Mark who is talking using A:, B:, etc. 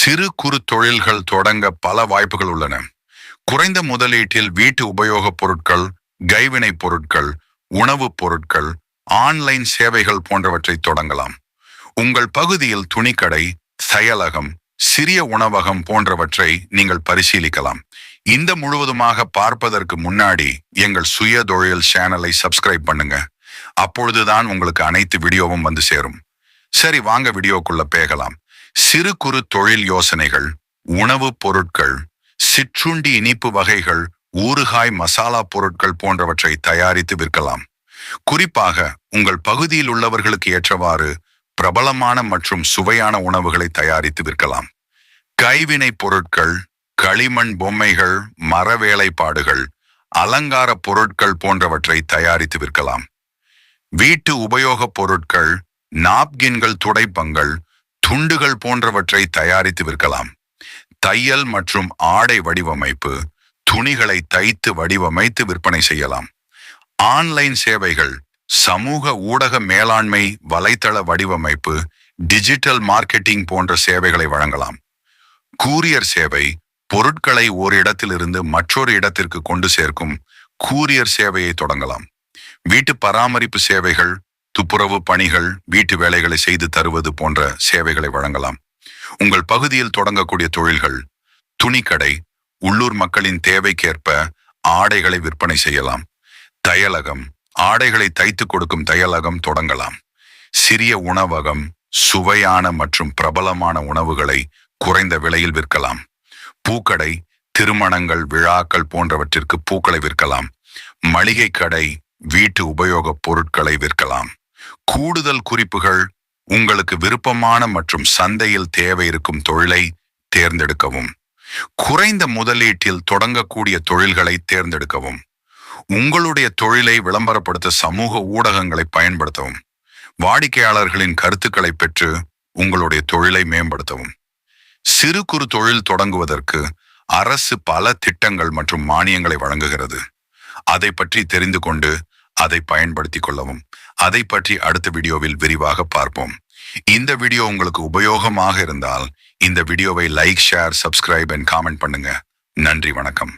A: சிறு குறு தொழில்கள் தொடங்க பல வாய்ப்புகள் உள்ளன. குறைந்த முதலீட்டில் வீட்டு உபயோகப் பொருட்கள் கைவினைப் பொருட்கள் உணவுப் பொருட்கள் ஆன்லைன் சேவைகள் போன்றவற்றை தொடங்கலாம். உங்கள் பகுதியில் துணிக்கடை செயலகம் சிறிய உணவகம் போன்றவற்றை நீங்கள் பரிசீலிக்கலாம். இந்த முழுவதுமாக பார்ப்பதற்கு முன்னாடி எங்கள் சுய தொழில் சேனலை சப்ஸ்கிரைப் பண்ணுங்க. அப்பொழுதுதான் உங்களுக்கு அனைத்து வீடியோவும் வந்து சேரும். சரி வாங்க வீடியோக்குள்ள பேகலாம். சிறு குறு தொழில் யோசனைகள் உணவுப் பொருட்கள் சிற்றுண்டி இனிப்பு வகைகள் ஊறுகாய் மசாலா பொருட்கள் போன்றவற்றை தயாரித்து விற்கலாம். குறிப்பாக உங்கள் பகுதியில் உள்ளவர்களுக்கு ஏற்றவாறு பிரபலமான மற்றும் சுவையான உணவுகளை தயாரித்து விற்கலாம். கைவினை பொருட்கள் களிமண் பொம்மைகள் மர வேலைப்பாடுகள் அலங்கார பொருட்கள் போன்றவற்றை தயாரித்து விற்கலாம். வீட்டு உபயோகப் பொருட்கள் நாப்கின்கள் துடைப்பங்கள் துண்டுகள் போன்றவற்றை தயாரித்து விற்கலாம். தையல் மற்றும் ஆடை வடிவமைப்பு துணிகளை தைத்து வடிவமைத்து விற்பனை செய்யலாம். ஆன்லைன் சேவைகள் சமூக ஊடக மேலாண்மை வலைத்தள வடிவமைப்பு டிஜிட்டல் மார்க்கெட்டிங் போன்ற சேவைகளை வழங்கலாம். கூரியர் சேவை பொருட்களை ஒரு இடத்திலிருந்து மற்றொரு இடத்திற்கு கொண்டு சேர்க்கும் கூரியர் சேவையை தொடங்கலாம். வீட்டு பராமரிப்பு சேவைகள் துப்புரவு பணிகள் வீட்டு வேலைகளை செய்து தருவது போன்ற சேவைகளை வழங்கலாம். உங்கள் பகுதியில் தொடங்கக்கூடிய தொழில்கள் துணிக்கடை உள்ளூர் மக்களின் தேவைக்கேற்ப ஆடைகளை விற்பனை செய்யலாம். தையலகம் ஆடைகளை தைத்து கொடுக்கும் தையலகம் தொடங்கலாம். சிறிய உணவகம் சுவையான மற்றும் பிரபலமான உணவுகளை குறைந்த விலையில் விற்கலாம். பூக்கடை திருமணங்கள் விழாக்கள் போன்றவற்றிற்கு பூக்களை விற்கலாம். மளிகை கடை வீட்டு உபயோகப் பொருட்களை விற்கலாம். கூடுதல் குறிப்புகள் உங்களுக்கு விருப்பமான மற்றும் சந்தையில் தேவை இருக்கும் தொழிலை தேர்ந்தெடுக்கவும். குறைந்த முதலீட்டில் தொடங்கக்கூடிய தொழில்களை தேர்ந்தெடுக்கவும். உங்களுடைய தொழிலை விளம்பரப்படுத்த சமூக ஊடகங்களை பயன்படுத்தவும். வாடிக்கையாளர்களின் கருத்துக்களை பெற்று உங்களுடைய தொழிலை மேம்படுத்தவும். சிறு குறு தொழில் தொடங்குவதற்கு அரசு பல திட்டங்கள் மற்றும் மானியங்களை வழங்குகிறது. அதை பற்றி தெரிந்து கொண்டு அதை பயன்படுத்திக் கொள்ளவும். அதை பற்றி அடுத்த வீடியோவில் விரிவாக பார்ப்போம். இந்த வீடியோ உங்களுக்கு உபயோகமாக இருந்தால் இந்த வீடியோவை like share subscribe and comment பண்ணுங்க. நன்றி வணக்கம்.